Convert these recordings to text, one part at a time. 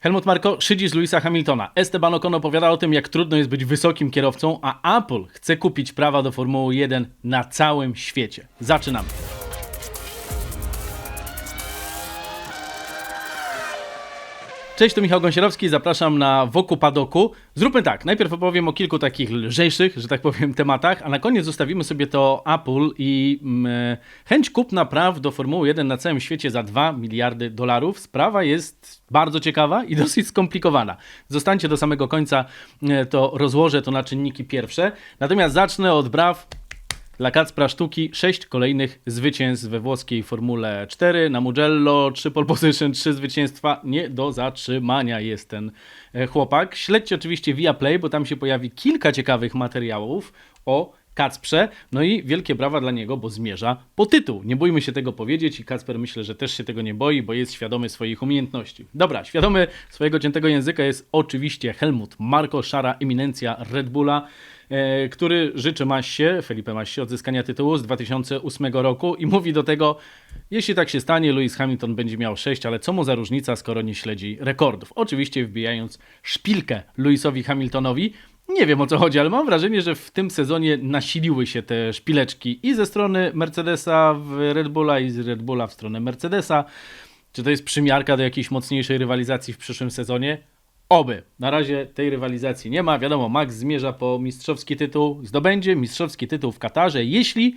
Helmut Marko szydzi z Louisa Hamiltona. Esteban Ocon opowiada o tym, jak trudno jest być wysokim kierowcą, a Apple chce kupić prawa do Formuły 1 na całym świecie. Zaczynamy. Cześć, to Michał Gąsierowski, zapraszam na Wokół Padoku. Zróbmy tak, najpierw opowiem o kilku takich lżejszych, że tak powiem, tematach, a na koniec zostawimy sobie to Apple i mm, chęć kupna praw do Formuły 1 na całym świecie za 2 miliardy dolarów. Sprawa jest bardzo ciekawa i dosyć skomplikowana. Zostańcie do samego końca, e, to rozłożę to na czynniki pierwsze. Natomiast zacznę od braw dla Kacpra Sztuki sześć kolejnych zwycięstw we włoskiej Formule 4. Na Mugello 3 pole position, 3 zwycięstwa. Nie do zatrzymania jest ten e, chłopak. Śledźcie oczywiście via Play, bo tam się pojawi kilka ciekawych materiałów o Kacprze. No i wielkie brawa dla niego, bo zmierza po tytuł. Nie bójmy się tego powiedzieć i Kacper myślę, że też się tego nie boi, bo jest świadomy swoich umiejętności. Dobra, świadomy swojego ciętego języka jest oczywiście Helmut Marko, szara eminencja Red Bulla który życzy Massie, Felipe Massie, odzyskania tytułu z 2008 roku i mówi do tego, jeśli tak się stanie, Lewis Hamilton będzie miał 6, ale co mu za różnica, skoro nie śledzi rekordów? Oczywiście wbijając szpilkę Lewisowi Hamiltonowi. Nie wiem o co chodzi, ale mam wrażenie, że w tym sezonie nasiliły się te szpileczki i ze strony Mercedesa w Red Bulla i z Red Bulla w stronę Mercedesa. Czy to jest przymiarka do jakiejś mocniejszej rywalizacji w przyszłym sezonie? Oby. Na razie tej rywalizacji nie ma. Wiadomo, Max zmierza po mistrzowski tytuł, zdobędzie mistrzowski tytuł w Katarze, jeśli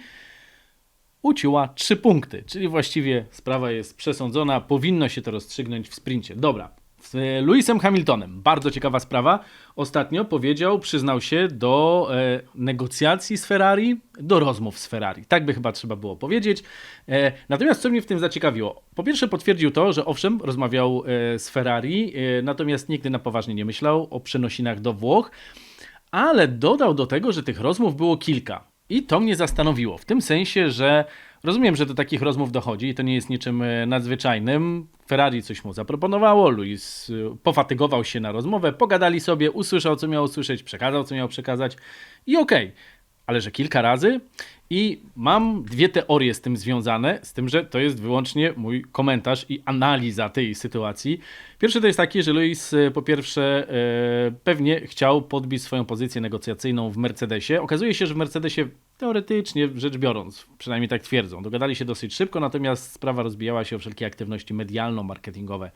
uciła 3 punkty, czyli właściwie sprawa jest przesądzona, powinno się to rozstrzygnąć w sprincie. Dobra. Z Lewisem Hamiltonem, bardzo ciekawa sprawa. Ostatnio powiedział, przyznał się do e, negocjacji z Ferrari, do rozmów z Ferrari. Tak by chyba trzeba było powiedzieć. E, natomiast co mnie w tym zaciekawiło? Po pierwsze potwierdził to, że owszem, rozmawiał e, z Ferrari, e, natomiast nigdy na poważnie nie myślał o przenosinach do Włoch, ale dodał do tego, że tych rozmów było kilka. I to mnie zastanowiło, w tym sensie, że rozumiem, że do takich rozmów dochodzi i to nie jest niczym e, nadzwyczajnym. Ferrari coś mu zaproponowało, Luis e, pofatygował się na rozmowę, pogadali sobie, usłyszał, co miał usłyszeć, przekazał, co miał przekazać i okej. Ale że kilka razy i mam dwie teorie z tym związane, z tym, że to jest wyłącznie mój komentarz i analiza tej sytuacji. Pierwszy to jest taki, że Luis e, po pierwsze e, pewnie chciał podbić swoją pozycję negocjacyjną w Mercedesie. Okazuje się, że w Mercedesie teoretycznie rzecz biorąc, przynajmniej tak twierdzą, dogadali się dosyć szybko, natomiast sprawa rozbijała się o wszelkie aktywności medialno-marketingowe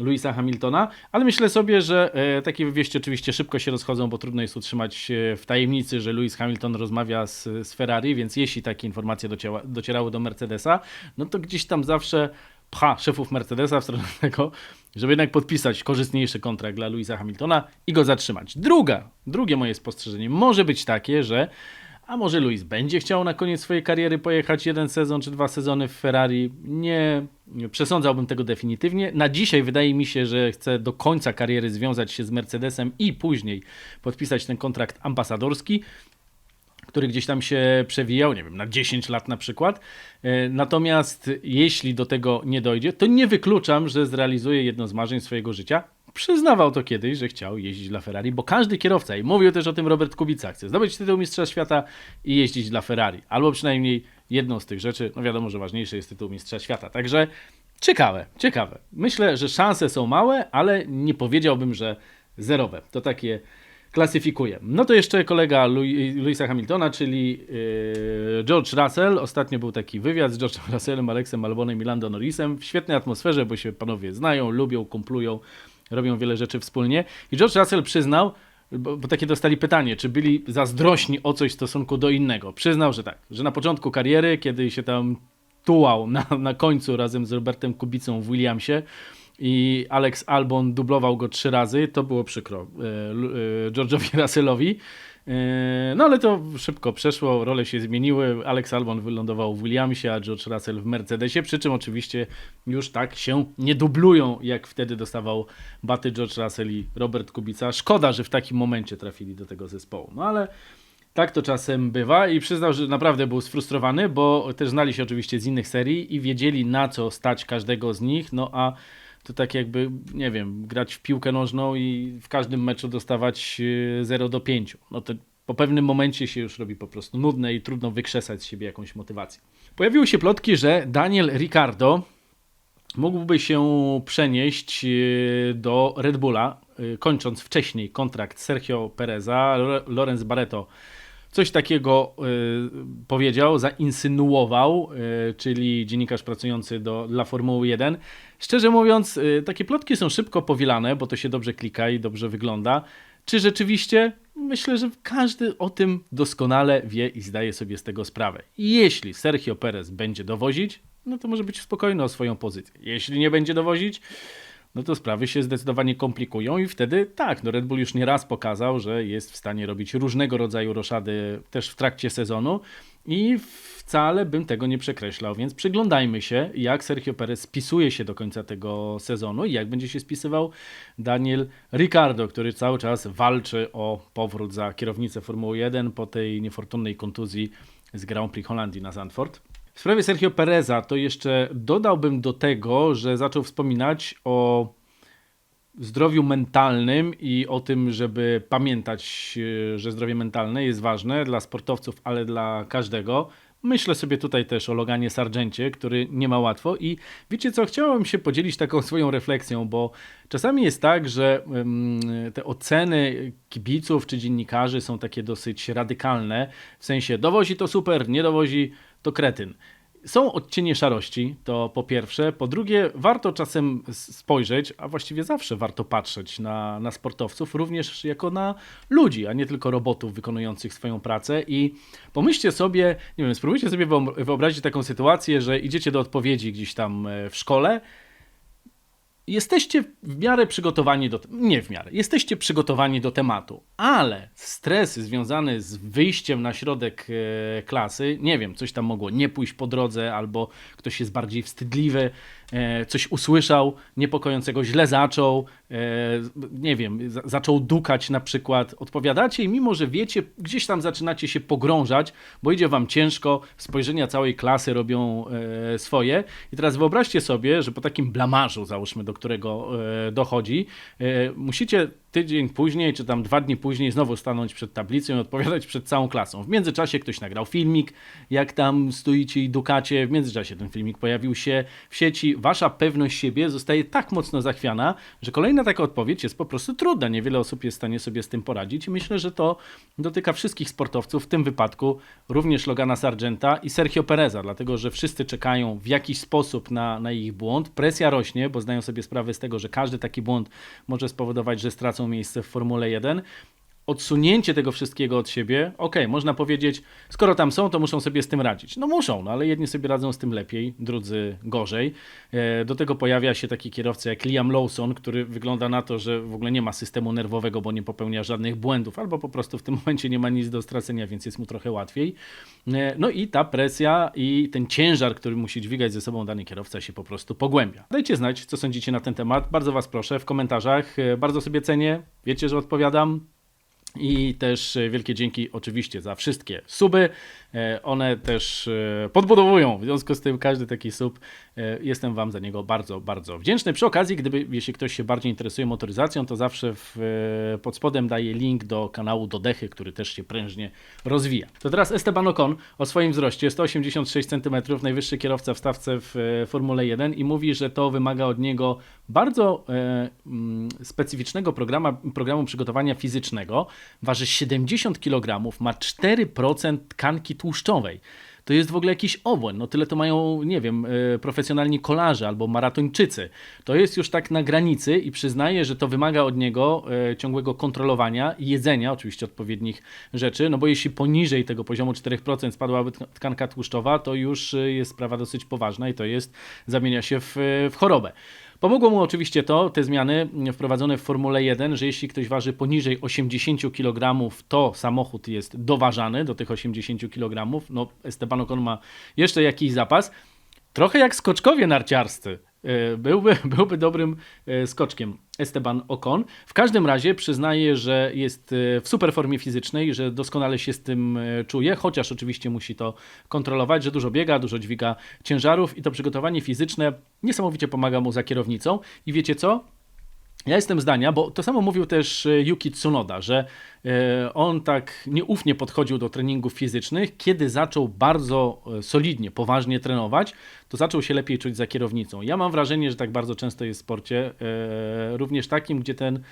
Louisa Hamiltona, ale myślę sobie, że e, takie wieści oczywiście szybko się rozchodzą, bo trudno jest utrzymać w tajemnicy, że Lewis Hamilton rozmawia z, z Ferrari, więc jeśli takie informacje dociera, docierały do Mercedesa, no to gdzieś tam zawsze pcha szefów Mercedesa w stronę tego, żeby jednak podpisać korzystniejszy kontrakt dla Louisa Hamiltona i go zatrzymać. Druga, drugie moje spostrzeżenie może być takie, że a może Luis będzie chciał na koniec swojej kariery pojechać jeden sezon czy dwa sezony w Ferrari? Nie, przesądzałbym tego definitywnie. Na dzisiaj wydaje mi się, że chce do końca kariery związać się z Mercedesem i później podpisać ten kontrakt ambasadorski który gdzieś tam się przewijał, nie wiem, na 10 lat na przykład. E, Natomiast jeśli do tego nie dojdzie, to nie wykluczam, że zrealizuje jedno z marzeń swojego życia. Przyznawał to kiedyś, że chciał jeździć dla Ferrari, bo każdy kierowca, i mówił też o tym Robert Kubica, chce zdobyć tytuł Mistrza Świata i jeździć dla Ferrari. Albo przynajmniej jedną z tych rzeczy, no wiadomo, że ważniejszy jest tytuł Mistrza Świata. Także ciekawe, ciekawe. Myślę, że szanse są małe, ale nie powiedziałbym, że zerowe. To takie klasyfikuję. No to jeszcze kolega Louis, Louisa Hamiltona, czyli yy, George Russell. Ostatnio był taki wywiad z George'em Russellem, Alexem Albonem i Lando Norrisem w świetnej atmosferze, bo się panowie znają, lubią, kumplują, robią wiele rzeczy wspólnie. I George Russell przyznał, bo, bo takie dostali pytanie, czy byli zazdrośni o coś w stosunku do innego. Przyznał, że tak, że na początku kariery, kiedy się tam tułał na, na końcu razem z Robertem Kubicą w Williamsie, i Alex Albon dublował go trzy razy, to było przykro e, e, George'owi Russellowi. E, No ale to szybko przeszło, role się zmieniły. Alex Albon wylądował w Williamsie, a George Russell w Mercedesie, przy czym oczywiście już tak się nie dublują, jak wtedy dostawał baty George Russell i Robert Kubica. Szkoda, że w takim momencie trafili do tego zespołu. No ale tak to czasem bywa i przyznał, że naprawdę był sfrustrowany, bo też znali się oczywiście z innych serii i wiedzieli na co stać każdego z nich, no a to tak jakby, nie wiem, grać w piłkę nożną i w każdym meczu dostawać e, 0 do 5. No to po pewnym momencie się już robi po prostu nudne i trudno wykrzesać z siebie jakąś motywację. Pojawiły się plotki, że Daniel Ricardo mógłby się przenieść e, do Red Bulla, e, kończąc wcześniej kontrakt Sergio Pereza. Lo- Lorenz Barreto coś takiego e, powiedział, zainsynuował, e, czyli dziennikarz pracujący do, dla Formuły 1. Szczerze mówiąc, e, takie plotki są szybko powielane, bo to się dobrze klika i dobrze wygląda. Czy rzeczywiście? Myślę, że każdy o tym doskonale wie i zdaje sobie z tego sprawę. I Jeśli Sergio Perez będzie dowozić, no to może być spokojny o swoją pozycję. Jeśli nie będzie dowozić, no to sprawy się zdecydowanie komplikują i wtedy tak, no Red Bull już nieraz pokazał, że jest w stanie robić różnego rodzaju roszady też w trakcie sezonu i wcale bym tego nie przekreślał, więc przyglądajmy się, jak Sergio Perez spisuje się do końca tego sezonu i jak będzie się spisywał Daniel Ricciardo, który cały czas walczy o powrót za kierownicę Formuły 1 po tej niefortunnej kontuzji z Grand Prix Holandii na Zandvoort. W sprawie Sergio Pereza to jeszcze dodałbym do tego, że zaczął wspominać o zdrowiu mentalnym i o tym, żeby pamiętać, e, że zdrowie mentalne jest ważne dla sportowców, ale dla każdego. Myślę sobie tutaj też o Loganie Sargencie, który nie ma łatwo i wiecie co, chciałem się podzielić taką swoją refleksją, bo czasami jest tak, że te oceny kibiców czy dziennikarzy są takie dosyć radykalne, w sensie dowozi to super, nie dowozi to kretyn. Są odcienie szarości, to po pierwsze. Po drugie, warto czasem spojrzeć, a właściwie zawsze warto patrzeć na, na sportowców, również jako na ludzi, a nie tylko robotów wykonujących swoją pracę. I pomyślcie sobie, nie wiem, spróbujcie sobie wyobrazić taką sytuację, że idziecie do odpowiedzi gdzieś tam e, w szkole. Jesteście w miarę przygotowani do. Nie w miarę. Jesteście przygotowani do tematu, ale stres związany z wyjściem na środek e, klasy, nie wiem, coś tam mogło nie pójść po drodze, albo ktoś jest bardziej wstydliwy, coś usłyszał niepokojącego, źle zaczął, e, nie wiem, za, zaczął dukać na przykład. Odpowiadacie i mimo, że wiecie, gdzieś tam zaczynacie się pogrążać, bo idzie wam ciężko, spojrzenia całej klasy robią e, swoje. I teraz wyobraźcie sobie, że po takim blamarzu, załóżmy, do którego e, dochodzi, e, musicie tydzień później, czy tam dwa dni później znowu stanąć przed tablicą i odpowiadać przed całą klasą. W międzyczasie ktoś nagrał filmik, jak tam stoicie i dukacie. W międzyczasie ten filmik pojawił się w sieci. Wasza pewność siebie zostaje tak mocno zachwiana, że kolejna taka odpowiedź jest po prostu trudna. Niewiele osób jest w stanie sobie z tym poradzić i myślę, że to dotyka wszystkich sportowców, w tym wypadku również Logana Sargenta i Sergio Pereza, dlatego że wszyscy czekają w jakiś sposób na, na ich błąd. Presja rośnie, bo zdają sobie sprawę z tego, że każdy taki błąd może spowodować, że stracą miejsce w Formule 1 odsunięcie tego wszystkiego od siebie, okej, można powiedzieć, skoro tam są, to muszą sobie z tym radzić. No muszą, no ale jedni sobie radzą z tym lepiej, drudzy gorzej. E, Do tego pojawia się taki kierowca jak Liam Lawson, który wygląda na to, że w ogóle nie ma systemu nerwowego, bo nie popełnia żadnych błędów, albo po prostu w tym momencie nie ma nic do stracenia, więc jest mu trochę łatwiej. E, No i ta presja i ten ciężar, który musi dźwigać ze sobą dany kierowca się po prostu pogłębia. Dajcie znać, co sądzicie na ten temat. Bardzo Was proszę w komentarzach. E, Bardzo sobie cenię. Wiecie, że odpowiadam. I też e, wielkie dzięki oczywiście za wszystkie suby. E, One też e, podbudowują. W związku z tym każdy taki sub e, jestem Wam za niego bardzo, bardzo wdzięczny. Przy okazji, gdyby, jeśli ktoś się bardziej interesuje motoryzacją, to zawsze w, pod spodem daję link do kanału Dodechy, który też się prężnie rozwija. To teraz Esteban Ocon o swoim wzroście 186 cm, najwyższy kierowca w stawce w Formule 1 i mówi, że to wymaga od niego bardzo e, mm, specyficznego programa, programu przygotowania fizycznego. Waży 70 kg, ma 4% tkanki tłuszczowej. To jest w ogóle jakiś obłęd. No tyle to mają, nie wiem, e, profesjonalni kolarze albo maratończycy. To jest już tak na granicy i przyznaję, że to wymaga od niego e, ciągłego kontrolowania i jedzenia, oczywiście odpowiednich rzeczy, no bo jeśli poniżej tego poziomu 4% spadłaby tk- tkanka tłuszczowa, to już e, jest sprawa dosyć poważna i to jest, zamienia się w, w chorobę. Pomogło mu oczywiście to, te zmiany wprowadzone w Formule 1, że jeśli ktoś waży poniżej 80 kg, to samochód jest doważany do tych 80 kg. No, Esteban Ocon ma jeszcze jakiś zapas. Trochę jak skoczkowie narciarscy. E, Byłby, byłby dobrym e, skoczkiem Esteban Ocon. W każdym razie przyznaję, że jest e, w super formie fizycznej, że doskonale się z tym czuje, chociaż oczywiście musi to kontrolować, że dużo biega, dużo dźwiga ciężarów i to przygotowanie fizyczne niesamowicie pomaga mu za kierownicą. I wiecie co? Ja jestem zdania, bo to samo mówił też e, Yuki Tsunoda, że e, on tak nieufnie podchodził do treningów fizycznych. Kiedy zaczął bardzo e, solidnie, poważnie trenować, to zaczął się lepiej czuć za kierownicą. Ja mam wrażenie, że tak bardzo często jest w sporcie, również takim, gdzie ten,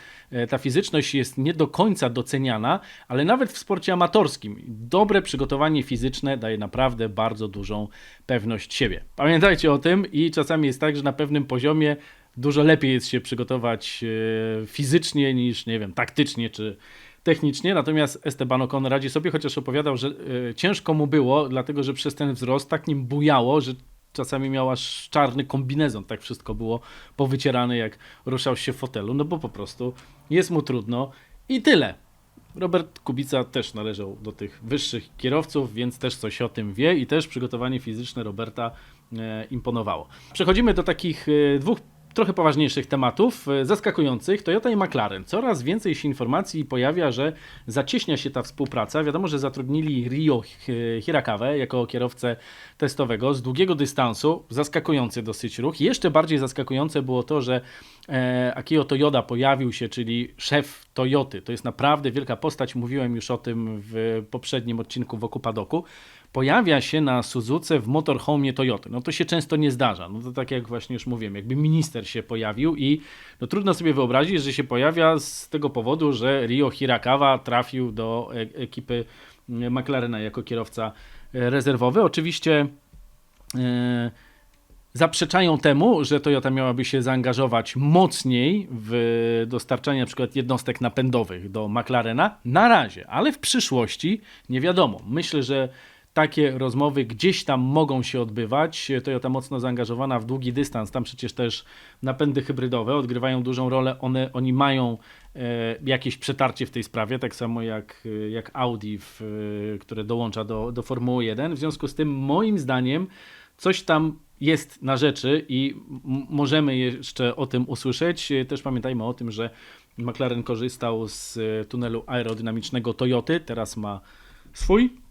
ta fizyczność jest nie do końca doceniana, ale nawet w sporcie amatorskim dobre przygotowanie fizyczne daje naprawdę bardzo dużą pewność siebie. Pamiętajcie o tym i czasami jest tak, że na pewnym poziomie dużo lepiej jest się przygotować e, fizycznie niż, nie wiem, taktycznie czy technicznie. Natomiast Esteban Ocon radzi sobie, chociaż opowiadał, że e, ciężko mu było, dlatego że przez ten wzrost tak nim bujało, że czasami miał aż czarny kombinezon. Tak wszystko było powycierane, jak ruszał się w fotelu, no bo po prostu jest mu trudno i tyle. Robert Kubica też należał do tych wyższych kierowców, więc też coś o tym wie i też przygotowanie fizyczne Roberta e, imponowało. Przechodzimy do takich dwóch trochę poważniejszych tematów, e, zaskakujących, Toyota i McLaren. Coraz więcej się informacji pojawia, że zacieśnia się ta współpraca. Wiadomo, że zatrudnili Rio Hirakawę jako kierowcę testowego z długiego dystansu. Zaskakujący dosyć ruch. Jeszcze bardziej zaskakujące było to, że e, Akio Toyoda pojawił się, czyli szef Toyoty. To jest naprawdę wielka postać. Mówiłem już o tym w poprzednim odcinku wokół Padoku pojawia się na Suzuce w motorhome Toyoty. No to się często nie zdarza. No to tak jak właśnie już mówiłem, jakby minister się pojawił i no trudno sobie wyobrazić, że się pojawia z tego powodu, że Rio Hirakawa trafił do e ekipy McLarena jako kierowca e, rezerwowy. Oczywiście e, zaprzeczają temu, że Toyota miałaby się zaangażować mocniej w dostarczanie przykład jednostek napędowych do McLarena. Na razie, ale w przyszłości nie wiadomo. Myślę, że takie rozmowy gdzieś tam mogą się odbywać. Toyota mocno zaangażowana w długi dystans, tam przecież też napędy hybrydowe odgrywają dużą rolę. One, oni mają e, jakieś przetarcie w tej sprawie, tak samo jak, e, jak Audi, w, e, które dołącza do, do Formuły 1. W związku z tym, moim zdaniem, coś tam jest na rzeczy i możemy jeszcze o tym usłyszeć. Też pamiętajmy o tym, że McLaren korzystał z tunelu aerodynamicznego Toyoty, teraz ma swój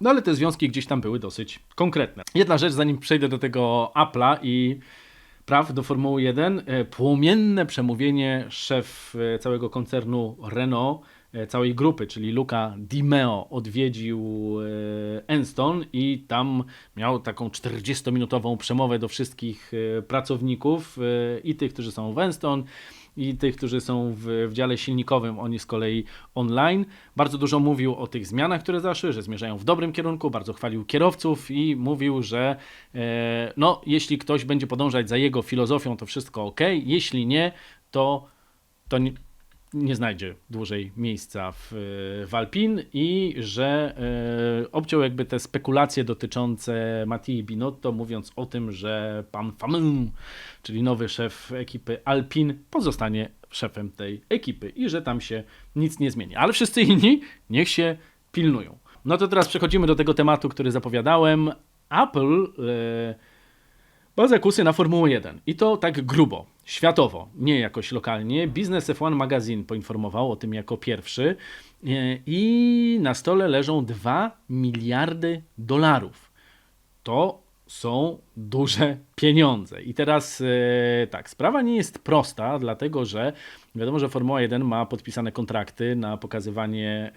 no ale te związki gdzieś tam były dosyć konkretne. Jedna rzecz, zanim przejdę do tego Apple'a i praw do Formuły 1, e, płomienne przemówienie szef e, całego koncernu Renault, e, całej grupy, czyli Luca Di Meo odwiedził Enston i tam miał taką 40-minutową przemowę do wszystkich pracowników i tych, którzy są w Enston, i tych, którzy są w, w dziale silnikowym, oni z kolei online. Bardzo dużo mówił o tych zmianach, które zaszły, że zmierzają w dobrym kierunku, bardzo chwalił kierowców i mówił, że e, no, jeśli ktoś będzie podążać za jego filozofią, to wszystko ok, jeśli nie, to, to nie, znajdzie dłużej miejsca w, w Alpin i że e, obciął jakby te spekulacje dotyczące Mattii Binotto, mówiąc o tym, że pan Famin, czyli nowy szef ekipy Alpin, pozostanie szefem tej ekipy i że tam się nic nie zmieni. Ale wszyscy inni niech się pilnują. No to teraz przechodzimy do tego tematu, który zapowiadałem. Apple e, ma zakusy na Formułę 1 i to tak grubo światowo, nie jakoś lokalnie. Business F1 Magazine poinformował o tym jako pierwszy e, i na stole leżą 2 miliardy dolarów. To są duże pieniądze. I teraz e, tak, sprawa nie jest prosta, dlatego że wiadomo, że Formuła 1 ma podpisane kontrakty na pokazywanie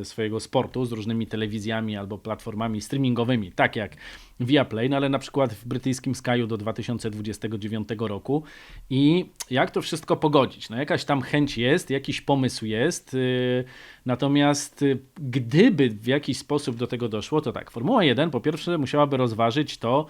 e, swojego sportu z różnymi telewizjami albo platformami streamingowymi, tak jak Viaplay, no ale na przykład w brytyjskim Skyu do 2029 roku. I jak to wszystko pogodzić? No jakaś tam chęć jest, jakiś pomysł jest, y, natomiast y, gdyby w jakiś sposób do tego doszło, to tak, Formuła 1 po pierwsze musiałaby rozważyć to,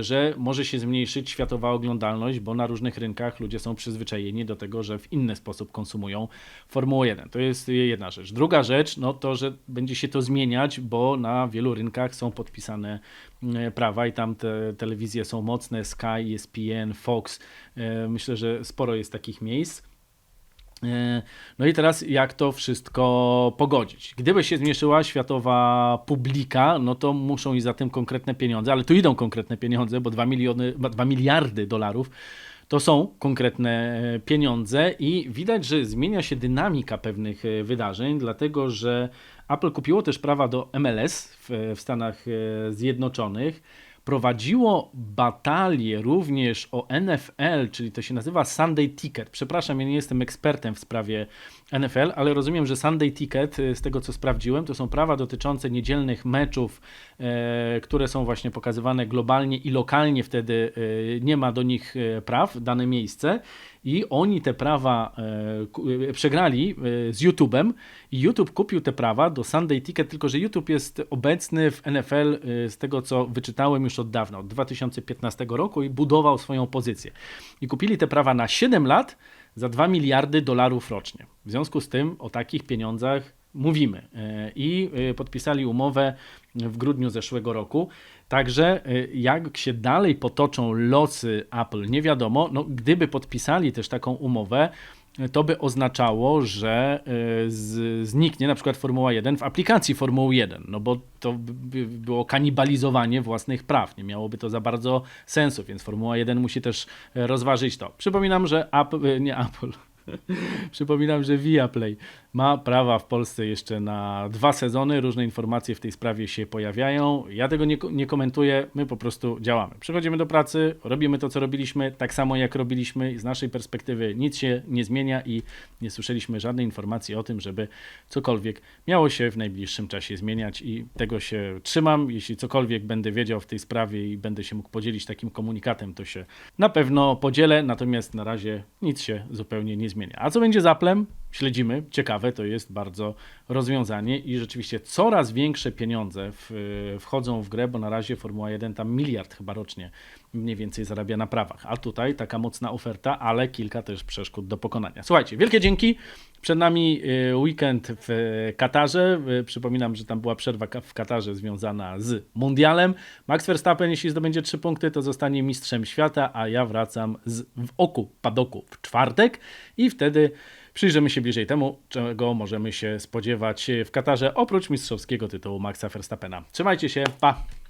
że może się zmniejszyć światowa oglądalność, bo na różnych rynkach ludzie są przyzwyczajeni do tego, że w inny sposób konsumują Formułę 1. To jest jedna rzecz. Druga rzecz, no to, że będzie się to zmieniać, bo na wielu rynkach są podpisane e, prawa i tam te telewizje są mocne, Sky, ESPN, Fox. E, myślę, że sporo jest takich miejsc. E, no i teraz jak to wszystko pogodzić? Gdyby się zmniejszyła światowa publika, no to muszą iść za tym konkretne pieniądze, ale tu idą konkretne pieniądze, bo 2, miliony, 2 miliardy dolarów to są konkretne e, pieniądze i widać, że zmienia się dynamika pewnych e, wydarzeń, dlatego że Apple kupiło też prawa do MLS w, w Stanach Zjednoczonych prowadziło batalię również o NFL, czyli to się nazywa Sunday Ticket. Przepraszam, ja nie jestem ekspertem w sprawie NFL, ale rozumiem, że Sunday Ticket, y, z tego co sprawdziłem, to są prawa dotyczące niedzielnych meczów, e, które są właśnie pokazywane globalnie i lokalnie, wtedy e, nie ma do nich e, praw, dane miejsce. I oni te prawa przegrali z YouTube'em i YouTube kupił te prawa do Sunday Ticket, tylko że YouTube jest obecny w NFL z tego co wyczytałem już od dawna, od 2015 roku i budował swoją pozycję. I kupili te prawa na 7 lat za 2 miliardy dolarów rocznie. W związku z tym o takich pieniądzach mówimy. E, I e, podpisali umowę w grudniu zeszłego roku. Także e, jak się dalej potoczą losy Apple, nie wiadomo. No, gdyby podpisali też taką umowę, to by oznaczało, że e, z, zniknie na przykład Formuła 1 w aplikacji Formuły 1, no bo to by by było kanibalizowanie własnych praw. Nie miałoby to za bardzo sensu, więc Formuła 1 musi też e, rozważyć to. Przypominam, że Apple, e, nie Apple. Przypominam, że Viaplay ma prawa w Polsce jeszcze na dwa sezony. Różne informacje w tej sprawie się pojawiają. Ja tego nie, nie komentuję, my po prostu działamy. Przychodzimy do pracy, robimy to, co robiliśmy, tak samo jak robiliśmy. Z naszej perspektywy nic się nie zmienia i nie słyszeliśmy żadnej informacji o tym, żeby cokolwiek miało się w najbliższym czasie zmieniać i tego się trzymam. Jeśli cokolwiek będę wiedział w tej sprawie i będę się mógł podzielić takim komunikatem, to się na pewno podzielę, natomiast na razie nic się zupełnie nie zmienia. A co będzie z Applem? Śledzimy. Ciekawe to jest bardzo rozwiązanie i rzeczywiście coraz większe pieniądze w, wchodzą w grę, bo na razie Formuła 1 tam miliard chyba rocznie mniej więcej zarabia na prawach. A tutaj taka mocna oferta, ale kilka też przeszkód do pokonania. Słuchajcie, wielkie dzięki. Przed nami y, weekend w Katarze. Y, Przypominam, że tam była przerwa w Katarze związana z Mundialem. Max Verstappen, jeśli zdobędzie trzy punkty, to zostanie mistrzem świata, a ja wracam z, w oku padoku w czwartek i wtedy przyjrzymy się bliżej temu, czego możemy się spodziewać w Katarze, oprócz mistrzowskiego tytułu Maxa Verstappena. Trzymajcie się, pa!